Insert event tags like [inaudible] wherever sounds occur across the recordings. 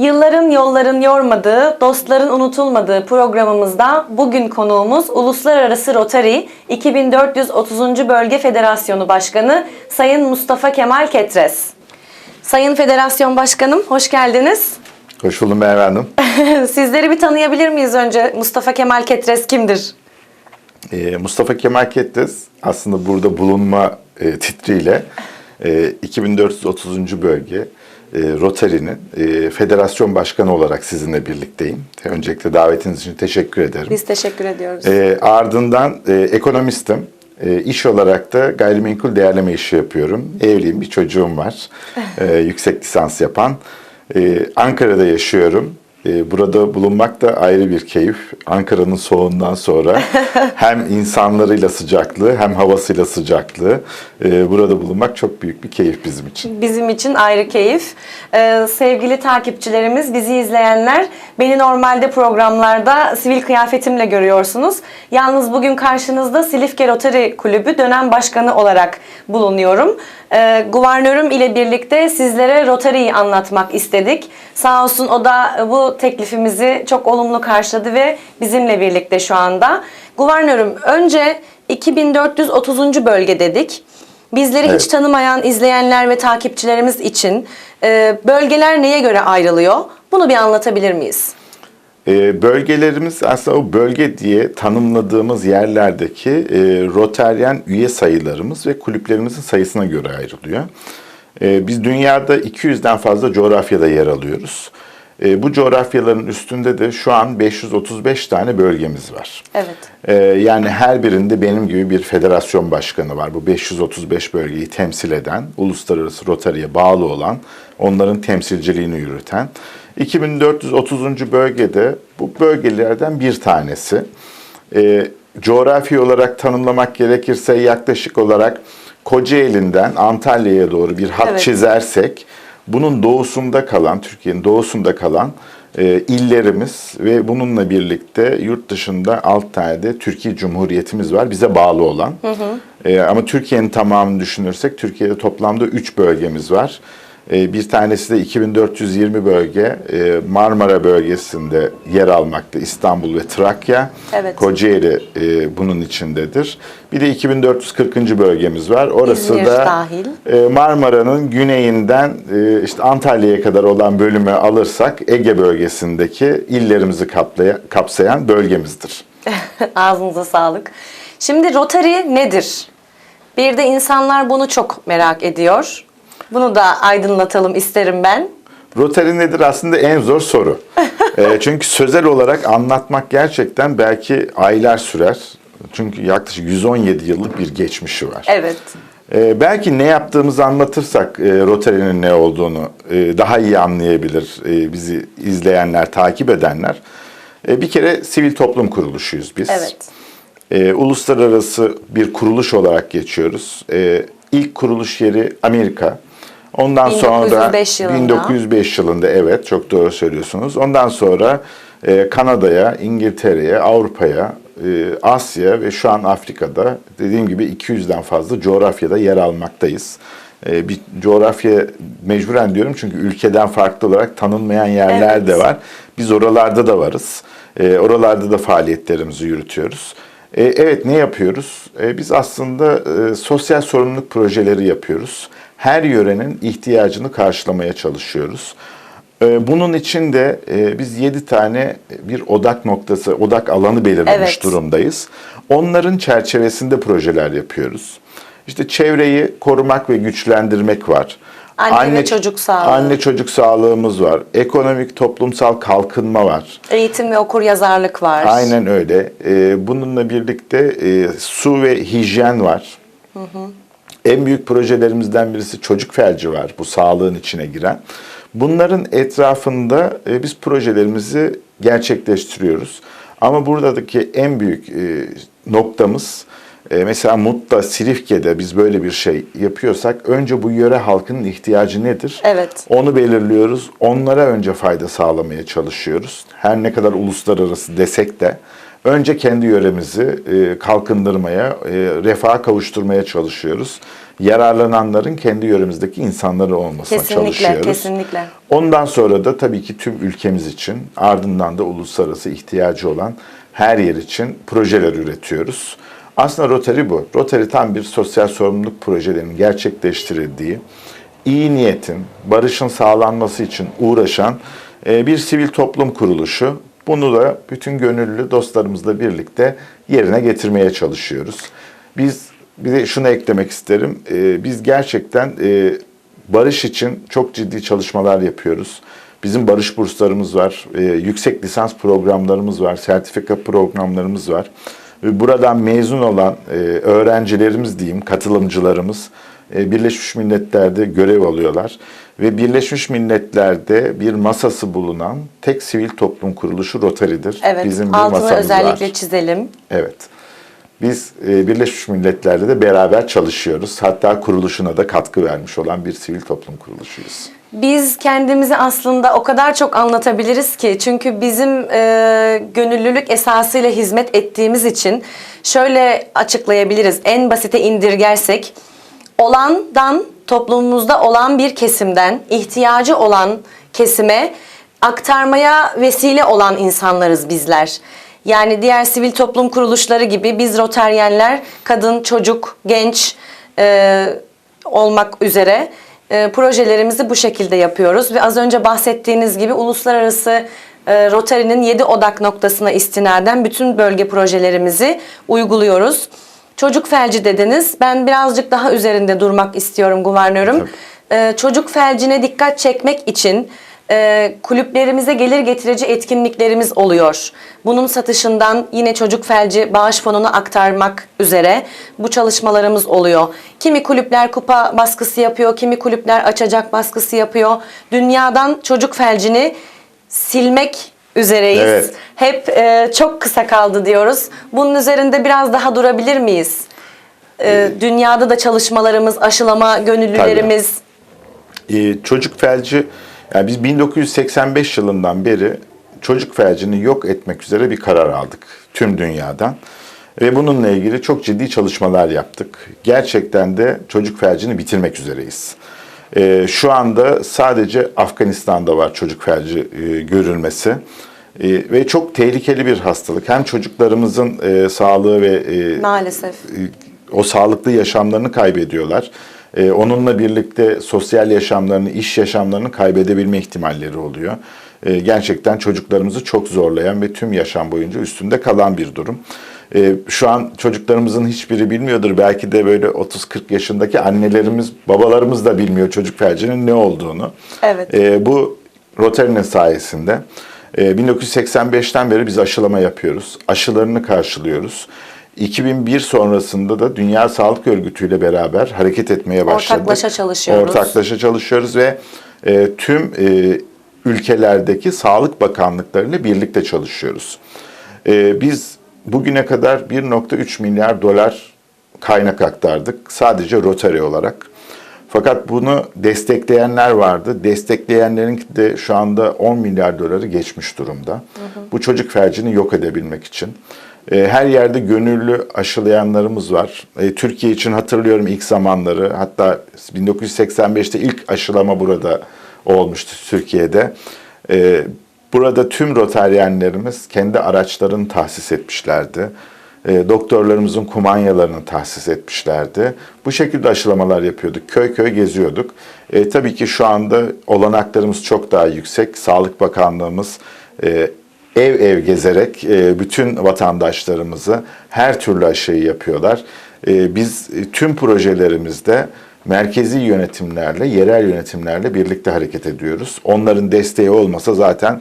Yılların yolların yormadığı, dostların unutulmadığı programımızda bugün konuğumuz Uluslararası Rotary 2430. Bölge Federasyonu Başkanı Sayın Mustafa Kemal Ketres. Sayın Federasyon Başkanım hoş geldiniz. Hoş buldum Hanım. [laughs] Sizleri bir tanıyabilir miyiz önce? Mustafa Kemal Ketres kimdir? Ee, Mustafa Kemal Kettes aslında burada bulunma e, titriyle e, 2430. bölge e, Rotary'nin e, federasyon başkanı olarak sizinle birlikteyim. Öncelikle davetiniz için teşekkür ederim. Biz teşekkür ediyoruz. E, ardından e, ekonomistim. E, iş olarak da gayrimenkul değerleme işi yapıyorum. Evliyim, bir çocuğum var. [laughs] E, yüksek lisans yapan. E, Ankara'da yaşıyorum. E, burada bulunmak da ayrı bir keyif. Ankara'nın soğuğundan sonra [laughs] hem insanlarıyla sıcaklığı hem havasıyla sıcaklığı. E, burada bulunmak çok büyük bir keyif bizim için. Bizim için ayrı keyif. Ee, sevgili takipçilerimiz, bizi izleyenler, beni normalde programlarda sivil kıyafetimle görüyorsunuz. Yalnız bugün karşınızda Silifke Rotary Kulübü dönem başkanı olarak bulunuyorum. Ee, Guvernörüm ile birlikte sizlere Rotary'yi anlatmak istedik. Sağ olsun o da bu teklifimizi çok olumlu karşıladı ve bizimle birlikte şu anda. Guvernörüm önce 2430. bölge dedik. Bizleri hiç Evet. tanımayan izleyenler ve takipçilerimiz için e, bölgeler neye göre ayrılıyor? Bunu bir anlatabilir miyiz? E, bölgelerimiz aslında o bölge diye tanımladığımız yerlerdeki e, Rotaryen üye sayılarımız ve kulüplerimizin sayısına göre ayrılıyor. E, biz dünyada 200'den fazla coğrafyada yer alıyoruz. E, bu coğrafyaların üstünde de şu an 535 tane bölgemiz var. Evet. Ee, yani her birinde benim gibi bir federasyon başkanı var. Bu 535 bölgeyi temsil eden, uluslararası Rotary'e bağlı olan, onların temsilciliğini yürüten. 2430. bölgede bu bölgelerden bir tanesi. Ee, coğrafi olarak tanımlamak gerekirse yaklaşık olarak Kocaeli'nden Antalya'ya doğru bir hat Evet. çizersek, bunun doğusunda kalan, Türkiye'nin doğusunda kalan e, illerimiz ve bununla birlikte yurt dışında alt tane de Türkiye Cumhuriyetimiz var bize bağlı olan. E, ama Türkiye'nin tamamını düşünürsek Türkiye'de toplamda 3 bölgemiz var. E, bir tanesi de 2420 bölge e, Marmara bölgesinde yer almakta İstanbul ve Trakya. Evet. Kocaeli e, bunun içindedir. Bir de 2440. bölgemiz var. Orası İzmir da dahil. e, Marmara'nın güneyinden işte Antalya'ya kadar olan bölümü alırsak Ege bölgesindeki illerimizi kaplaya, kapsayan bölgemizdir. [laughs] Ağzınıza sağlık. Şimdi Rotary nedir? Bir de insanlar bunu çok merak ediyor. Bunu da aydınlatalım isterim ben. Rotary nedir aslında en zor soru. [laughs] E, çünkü sözel olarak anlatmak gerçekten belki aylar sürer. Çünkü yaklaşık 117 yıllık bir geçmişi var. Evet. Ee, belki ne yaptığımızı anlatırsak e, Rotary'nin ne olduğunu e, daha iyi anlayabilir e, bizi izleyenler, takip edenler. E, bir kere sivil toplum kuruluşuyuz biz. Evet. E, uluslararası bir kuruluş olarak geçiyoruz. E, ilk kuruluş yeri Amerika. Ondan sonra 1905 yılında. 1905 yılında evet çok doğru söylüyorsunuz. Ondan sonra e, Kanada'ya, İngiltere'ye, Avrupa'ya, e, Asya ve şu an Afrika'da dediğim gibi 200'den fazla coğrafyada yer almaktayız. E, bir coğrafya mecburen diyorum çünkü ülkeden farklı olarak tanınmayan yerler Evet. de var. Biz oralarda da varız. E, oralarda da faaliyetlerimizi yürütüyoruz. E, evet ne yapıyoruz? E, biz aslında e, sosyal sorumluluk projeleri yapıyoruz. Her yörenin ihtiyacını karşılamaya çalışıyoruz. E, bunun için de e, biz 7 tane bir odak noktası, odak alanı belirlemiş Evet. durumdayız. Onların çerçevesinde projeler yapıyoruz. İşte çevreyi korumak ve güçlendirmek var. Anne ve çocuk sağlığı. Anne çocuk sağlığımız var. Ekonomik toplumsal kalkınma var. Eğitim ve okur yazarlık var. Aynen öyle. Ee, bununla birlikte e, su ve hijyen var. En büyük projelerimizden birisi çocuk felci var. Bu sağlığın içine giren. Bunların etrafında e, biz projelerimizi gerçekleştiriyoruz. Ama buradaki en büyük e, noktamız e, mesela Mut'ta, Silifke'de biz böyle bir şey yapıyorsak önce bu yöre halkının ihtiyacı nedir? Evet. Onu belirliyoruz. Onlara önce fayda sağlamaya çalışıyoruz. Her ne kadar uluslararası desek de önce kendi yöremizi e, kalkındırmaya, e, refaha kavuşturmaya çalışıyoruz. Yararlananların kendi yöremizdeki insanları olmasına Kesinlikle, çalışıyoruz. kesinlikle. Ondan sonra da tabii ki tüm ülkemiz için ardından da uluslararası ihtiyacı olan her yer için projeler üretiyoruz. Aslında Rotary bu. Rotary tam bir sosyal sorumluluk projelerinin gerçekleştirildiği, iyi niyetin, barışın sağlanması için uğraşan e, bir sivil toplum kuruluşu. Bunu da bütün gönüllü dostlarımızla birlikte yerine getirmeye çalışıyoruz. Biz bir de şunu eklemek isterim. E, Biz gerçekten e, barış için çok ciddi çalışmalar yapıyoruz. Bizim barış burslarımız var, e, yüksek lisans programlarımız var, sertifika programlarımız var. Ve buradan mezun olan e, öğrencilerimiz diyeyim, katılımcılarımız e, Birleşmiş Milletler'de görev alıyorlar. Ve Birleşmiş Milletler'de bir masası bulunan tek sivil toplum kuruluşu Rotary'dir. Evet, Bizim bir altını masamız özellikle var. çizelim. Evet. Biz e, Birleşmiş Milletler'de de beraber çalışıyoruz. Hatta kuruluşuna da katkı vermiş olan bir sivil toplum kuruluşuyuz. Biz kendimizi aslında o kadar çok anlatabiliriz ki çünkü bizim e, gönüllülük esasıyla hizmet ettiğimiz için şöyle açıklayabiliriz. En basite indirgersek olandan toplumumuzda olan bir kesimden ihtiyacı olan kesime aktarmaya vesile olan insanlarız bizler. Yani diğer sivil toplum kuruluşları gibi biz Roteryenler kadın, çocuk, genç e, olmak üzere e, projelerimizi bu şekilde yapıyoruz ve az önce bahsettiğiniz gibi uluslararası e, Rotary'nin 7 odak noktasına istinaden bütün bölge projelerimizi uyguluyoruz. Çocuk felci dediniz. Ben birazcık daha üzerinde durmak istiyorum guvernörüm. E, çocuk felcine dikkat çekmek için e, kulüplerimize gelir getirici etkinliklerimiz oluyor. Bunun satışından yine çocuk felci bağış fonuna aktarmak üzere bu çalışmalarımız oluyor. Kimi kulüpler kupa baskısı yapıyor, kimi kulüpler açacak baskısı yapıyor. Dünyadan çocuk felcini silmek üzereyiz. Evet. Hep e, çok kısa kaldı diyoruz. Bunun üzerinde biraz daha durabilir miyiz? E, dünyada da çalışmalarımız, aşılama gönüllülerimiz Ee, çocuk felci, yani biz 1985 yılından beri çocuk felcini yok etmek üzere bir karar aldık tüm dünyadan. Ve bununla ilgili çok ciddi çalışmalar yaptık. Gerçekten de çocuk felcini bitirmek üzereyiz. Ee, şu anda sadece Afganistan'da var çocuk felci e, görülmesi. E, ve çok tehlikeli bir hastalık. Hem çocuklarımızın e, sağlığı ve e, maalesef. o sağlıklı yaşamlarını kaybediyorlar. Ee, onunla birlikte sosyal yaşamlarını, iş yaşamlarını kaybedebilme ihtimalleri oluyor. Ee, gerçekten çocuklarımızı çok zorlayan ve tüm yaşam boyunca üstünde kalan bir durum. Ee, şu an çocuklarımızın hiçbiri bilmiyordur. Belki de böyle 30-40 yaşındaki annelerimiz, babalarımız da bilmiyor çocuk felcinin ne olduğunu. Evet. Ee, bu Rotary'nin sayesinde e, 1985'ten beri biz aşılama yapıyoruz. Aşılarını karşılıyoruz. 2001 sonrasında da Dünya Sağlık Örgütü ile beraber hareket etmeye başladık. Ortaklaşa çalışıyoruz. Ortaklaşa çalışıyoruz ve e, tüm e, ülkelerdeki sağlık bakanlıklarıyla birlikte çalışıyoruz. E, biz bugüne kadar 1.3 milyar dolar kaynak aktardık sadece Rotary olarak. Fakat bunu destekleyenler vardı. Destekleyenlerin de şu anda 10 milyar doları geçmiş durumda. Bu çocuk felcini yok edebilmek için. E, Her yerde gönüllü aşılayanlarımız var. E, Türkiye için hatırlıyorum ilk zamanları. Hatta 1985'te ilk aşılama burada olmuştu Türkiye'de. E, Burada tüm Rotaryenlerimiz kendi araçlarını tahsis etmişlerdi. Doktorlarımızın kumanyalarını tahsis etmişlerdi. Bu şekilde aşılamalar yapıyorduk. Köy köy geziyorduk. E, tabii ki şu anda olanaklarımız çok daha yüksek. Sağlık Bakanlığımız ev ev gezerek e, bütün vatandaşlarımızı her türlü aşıyı yapıyorlar. E, biz e, tüm projelerimizde merkezi yönetimlerle, yerel yönetimlerle birlikte hareket ediyoruz. Onların desteği olmasa zaten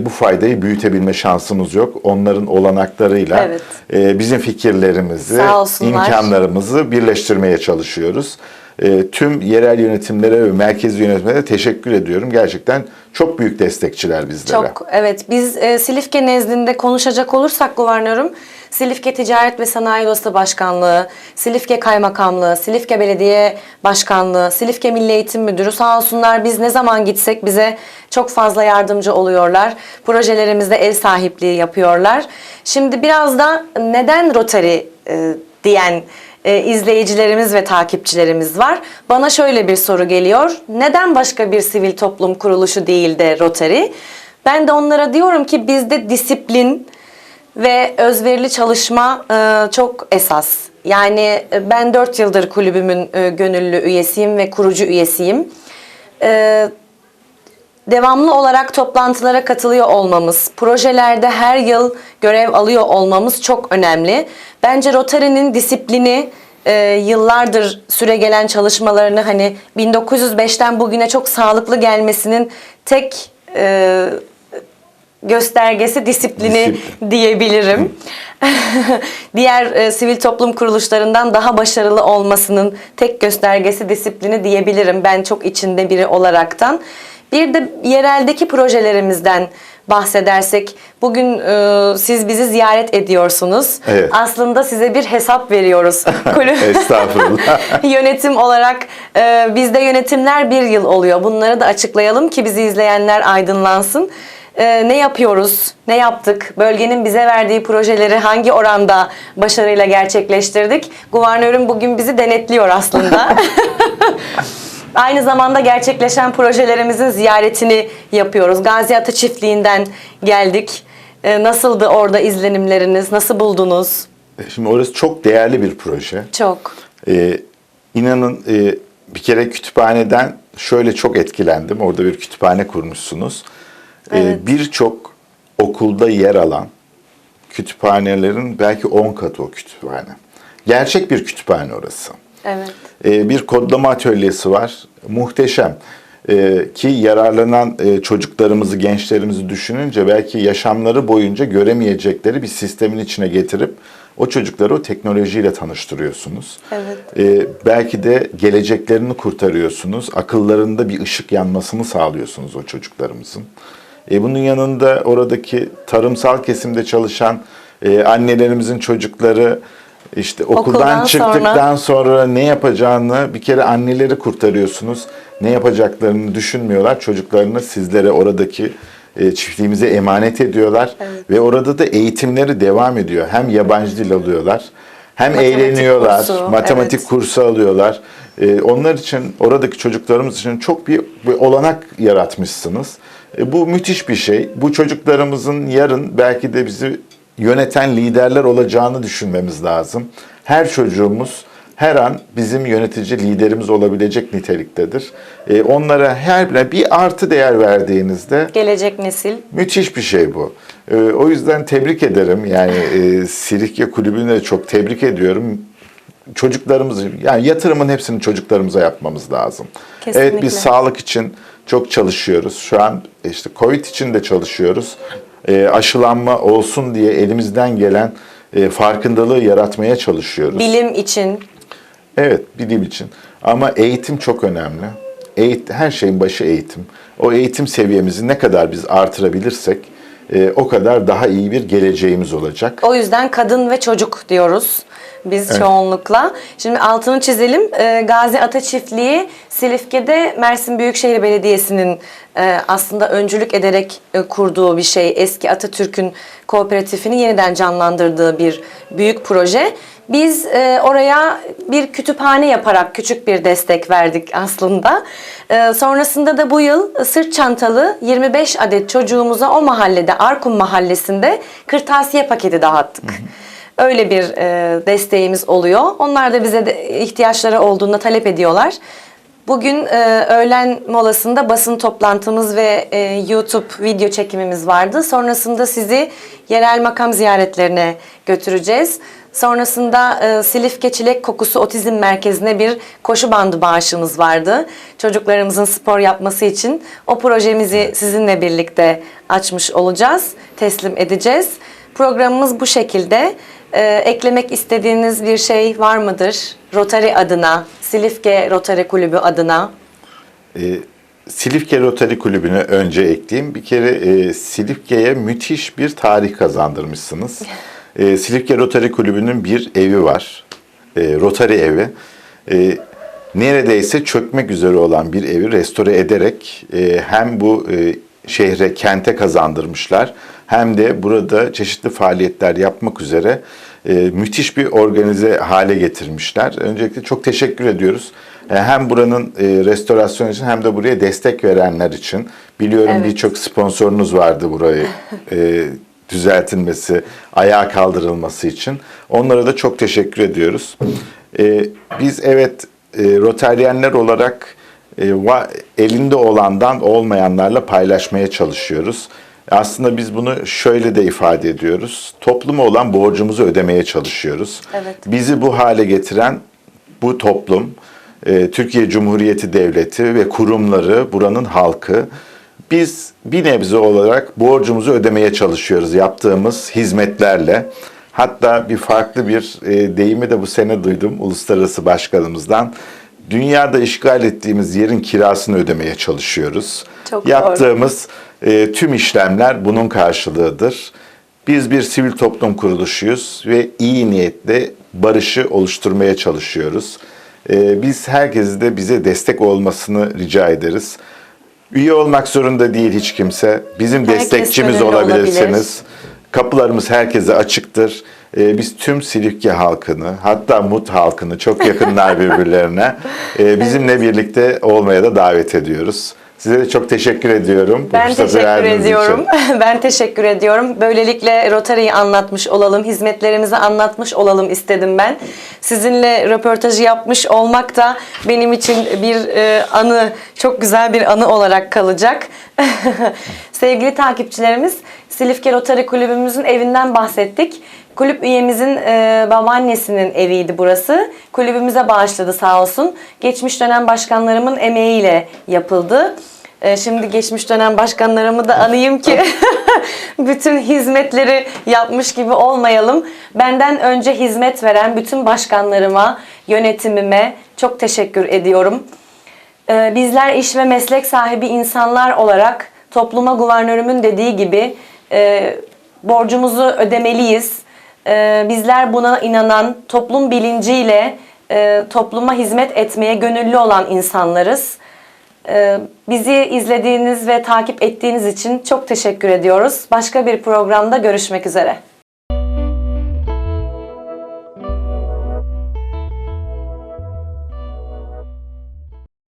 bu faydayı büyütebilme şansımız yok. Onların olanaklarıyla Evet. bizim fikirlerimizi, imkanlarımızı birleştirmeye çalışıyoruz. E, tüm yerel yönetimlere ve merkezi yönetimlere teşekkür ediyorum. Gerçekten çok büyük destekçiler bizlere. Çok evet biz e, Silifke nezdinde konuşacak olursak guvernörüm Silifke Ticaret ve Sanayi Odası Başkanlığı, Silifke Kaymakamlığı, Silifke Belediye Başkanlığı, Silifke Milli Eğitim Müdürü sağ olsunlar biz ne zaman gitsek bize çok fazla yardımcı oluyorlar. Projelerimizde el sahipliği yapıyorlar. Şimdi biraz da neden Rotary e, diyen e, izleyicilerimiz ve takipçilerimiz var. Bana şöyle bir soru geliyor. Neden başka bir sivil toplum kuruluşu değil de Rotary? Ben de onlara diyorum ki bizde disiplin ve özverili çalışma e, çok esas. Yani e, ben 4 yıldır kulübümün e, gönüllü üyesiyim ve kurucu üyesiyim. E, devamlı olarak toplantılara katılıyor olmamız, projelerde her yıl görev alıyor olmamız çok önemli. Bence Rotary'nin disiplini e, yıllardır süre gelen çalışmalarını hani 1905'ten bugüne çok sağlıklı gelmesinin tek e, göstergesi disiplini Disiplin. diyebilirim. [laughs] Diğer e, sivil toplum kuruluşlarından daha başarılı olmasının tek göstergesi disiplini diyebilirim. Ben çok içinde biri olaraktan. Bir de yereldeki projelerimizden bahsedersek bugün e, siz bizi ziyaret ediyorsunuz. Evet. Aslında size bir hesap veriyoruz. [laughs] Estağfurullah. [laughs] Yönetim olarak e, bizde yönetimler bir yıl oluyor. Bunları da açıklayalım ki bizi izleyenler aydınlansın. E, ne yapıyoruz, ne yaptık, bölgenin bize verdiği projeleri hangi oranda başarıyla gerçekleştirdik? Guvernörüm bugün bizi denetliyor aslında. [laughs] Aynı zamanda gerçekleşen projelerimizin ziyaretini yapıyoruz. Gazi Ata Çiftliği'nden geldik. E, nasıldı orada izlenimleriniz, nasıl buldunuz? Şimdi orası çok değerli bir proje. Çok. Ee, inanın e, bir kere kütüphaneden şöyle çok etkilendim. Orada bir kütüphane kurmuşsunuz. Ee, Evet. Birçok okulda yer alan kütüphanelerin belki 10 katı o kütüphane. Gerçek bir kütüphane orası. Evet. Ee, bir kodlama atölyesi var. Muhteşem. Ee, ki yararlanan e, çocuklarımızı, gençlerimizi düşününce belki yaşamları boyunca göremeyecekleri bir sistemin içine getirip o çocukları o teknolojiyle tanıştırıyorsunuz. Evet. Ee, belki de geleceklerini kurtarıyorsunuz. Akıllarında bir ışık yanmasını sağlıyorsunuz o çocuklarımızın. E, bunun yanında oradaki tarımsal kesimde çalışan e, annelerimizin çocukları işte okuldan, Okuldan çıktıktan sonra ne yapacağını bir kere anneleri kurtarıyorsunuz. Ne yapacaklarını düşünmüyorlar. Çocuklarını sizlere oradaki e, çiftliğimize emanet ediyorlar ve orada da eğitimleri devam ediyor. Hem yabancı dil alıyorlar, hem Matematik eğleniyorlar, kursu, matematik evet. kursu alıyorlar. E, onlar için oradaki çocuklarımız için çok bir, bir olanak yaratmışsınız. E, bu müthiş bir şey. Bu çocuklarımızın yarın belki de bizi yöneten liderler olacağını düşünmemiz lazım. Her çocuğumuz her an bizim yönetici liderimiz olabilecek niteliktedir. E, onlara her birine bir artı değer verdiğinizde Gelecek nesil. Müthiş bir şey bu. Ee, o yüzden tebrik ederim. Yani e, Silifke Kulübü'nü de çok tebrik ediyorum. Çocuklarımızı, yani yatırımın hepsini çocuklarımıza yapmamız lazım. Kesinlikle. Evet biz sağlık için çok çalışıyoruz. Şu an işte Covid için de çalışıyoruz. E, aşılanma olsun diye elimizden gelen e, farkındalığı yaratmaya çalışıyoruz. Bilim için. Evet, bilim için. Ama eğitim çok önemli. Eğit, her şeyin başı eğitim. O eğitim seviyemizi ne kadar biz artırabilirsek e, o kadar daha iyi bir geleceğimiz olacak. O yüzden kadın ve çocuk diyoruz biz çoğunlukla. Şimdi altını çizelim. Ee, Gazi Ata Çiftliği Silifke'de Mersin Büyükşehir Belediyesi'nin e, aslında öncülük ederek e, kurduğu bir şey. Eski Atatürk'ün kooperatifini yeniden canlandırdığı bir büyük proje. Biz e, oraya bir kütüphane yaparak küçük bir destek verdik aslında. E, sonrasında da bu yıl sırt çantalı 25 adet çocuğumuza o mahallede Arkum mahallesinde kırtasiye paketi dağıttık. Öyle bir e, desteğimiz oluyor. Onlar da bize de ihtiyaçları olduğunda talep ediyorlar. Bugün e, öğlen molasında basın toplantımız ve e, YouTube video çekimimiz vardı. Sonrasında sizi yerel makam ziyaretlerine götüreceğiz. Sonrasında e, Silifke Çilek Kokusu Otizm Merkezi'ne bir koşu bandı bağışımız vardı. Çocuklarımızın spor yapması için o projemizi sizinle birlikte açmış olacağız, teslim edeceğiz. Programımız bu şekilde. Ee, eklemek istediğiniz bir şey var mıdır? Rotary adına, Silifke Rotary Kulübü adına. E, Silifke Rotary Kulübü'nü önce ekleyeyim. Bir kere e, Silifke'ye müthiş bir tarih kazandırmışsınız. [laughs] E, Silifke Rotary Kulübü'nün bir evi var. E, Rotary evi. E, neredeyse çökmek üzere olan bir evi restore ederek e, hem bu e, şehre, kente kazandırmışlar hem de burada çeşitli faaliyetler yapmak üzere e, müthiş bir organize hale getirmişler. Öncelikle çok teşekkür ediyoruz. E, hem buranın e, restorasyon için hem de buraya destek verenler için. Biliyorum Evet. birçok sponsorunuz vardı burayı düzeltilmesi, ayağa kaldırılması için. Onlara da çok teşekkür ediyoruz. Biz evet Rotaryenler olarak elinde olandan olmayanlarla paylaşmaya çalışıyoruz. Aslında biz bunu şöyle de ifade ediyoruz. Topluma olan borcumuzu ödemeye çalışıyoruz. Evet. Bizi bu hale getiren bu toplum, e, Türkiye Cumhuriyeti Devleti ve kurumları, buranın halkı. Biz bir nebze olarak borcumuzu ödemeye çalışıyoruz yaptığımız hizmetlerle. Hatta bir farklı bir e, deyimi de bu sene duydum uluslararası başkanımızdan. Dünyada işgal ettiğimiz yerin kirasını ödemeye çalışıyoruz. Çok doğru. Yaptığımız e, tüm işlemler bunun karşılığıdır. Biz bir sivil toplum kuruluşuyuz ve iyi niyetle barışı oluşturmaya çalışıyoruz. E, biz herkesi de bize destek olmasını rica ederiz. Üye olmak zorunda değil hiç kimse. Bizim Herkes destekçimiz olabilirsiniz. Kapılarımız herkese açıktır. Ee, biz tüm Silifke halkını, hatta Mut halkını çok yakınlar [laughs] birbirlerine. Ee, bizimle birlikte olmaya da davet ediyoruz. Size de çok teşekkür ediyorum. Ben teşekkür verdiğiniz için. ediyorum. [laughs] ben teşekkür ediyorum. Böylelikle Rotary'yi anlatmış olalım, hizmetlerimizi anlatmış olalım istedim ben. Sizinle röportajı yapmış olmak da benim için bir e, anı, çok güzel bir anı olarak kalacak. [laughs] Sevgili takipçilerimiz, Silifke Rotary Kulübümüzün evinden bahsettik. Kulüp üyemizin e, babaannesinin eviydi burası. Kulübümüze bağışladı sağ olsun. Geçmiş dönem başkanlarımın emeğiyle yapıldı. E, şimdi geçmiş dönem başkanlarımı da anayım ki [laughs] bütün hizmetleri yapmış gibi olmayalım. Benden önce hizmet veren bütün başkanlarıma, yönetimime çok teşekkür ediyorum. Ee, Bizler iş ve meslek sahibi insanlar olarak topluma guvernörümün dediği gibi e, borcumuzu ödemeliyiz. E, bizler buna inanan, toplum bilinciyle e, topluma hizmet etmeye gönüllü olan insanlarız. E, bizi izlediğiniz ve takip ettiğiniz için çok teşekkür ediyoruz. Başka bir programda görüşmek üzere.